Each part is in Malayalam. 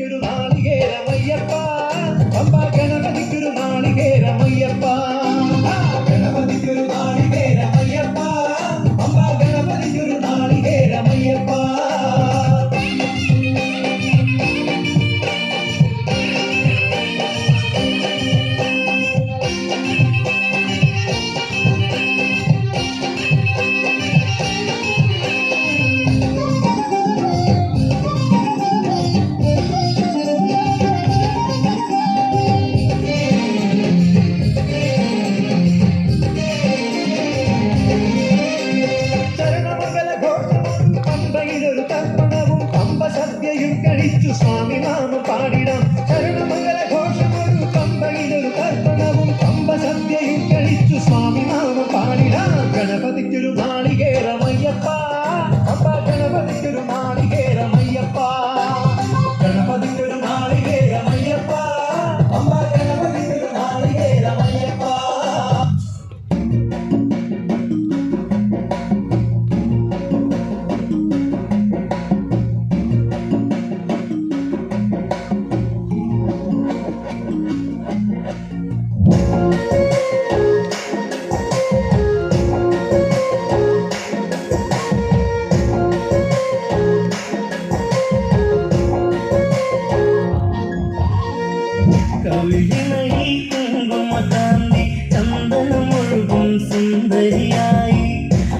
திருநாளிகை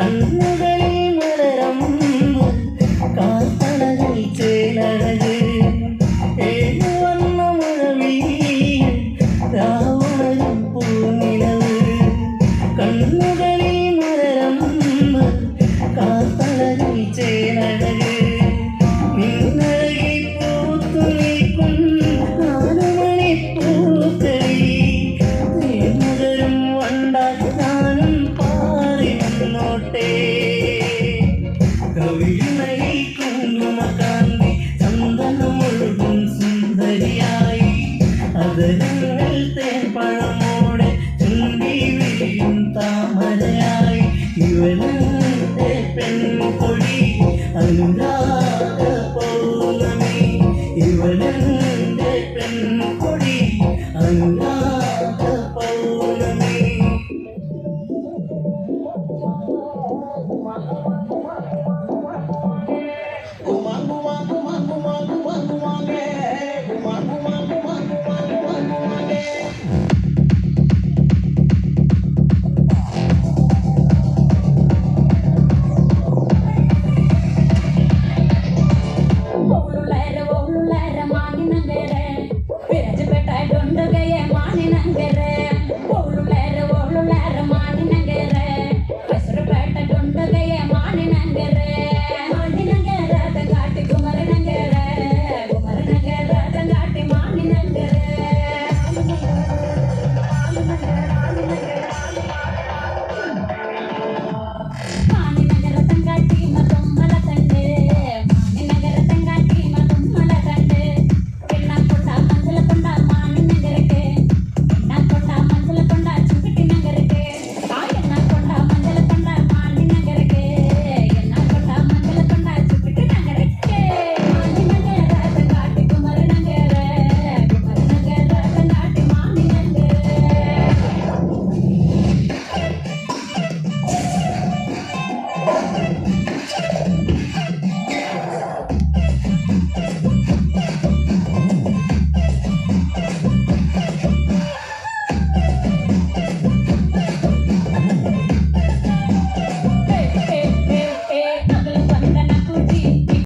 കണ്ണുകളിൽ മലരമ്പ് കാത്തണകൾ ചേലഴക് ഏഴുവന്ന മഴവിയിൽ രാവണരും പൂനിലവ് കണ്ണുകൾ അത് തേൻ പഴമോടെ ചുണ്ടി വിരിയും താമരയായി ഇവന് പെൺകൊടി അനുരാഗ പൗർണമി ഇവന് പെൺകൊടി അനുരാഗ പൗർണമി കുമാ കുമാ കുമാ കുമാ കുമാ കുമാ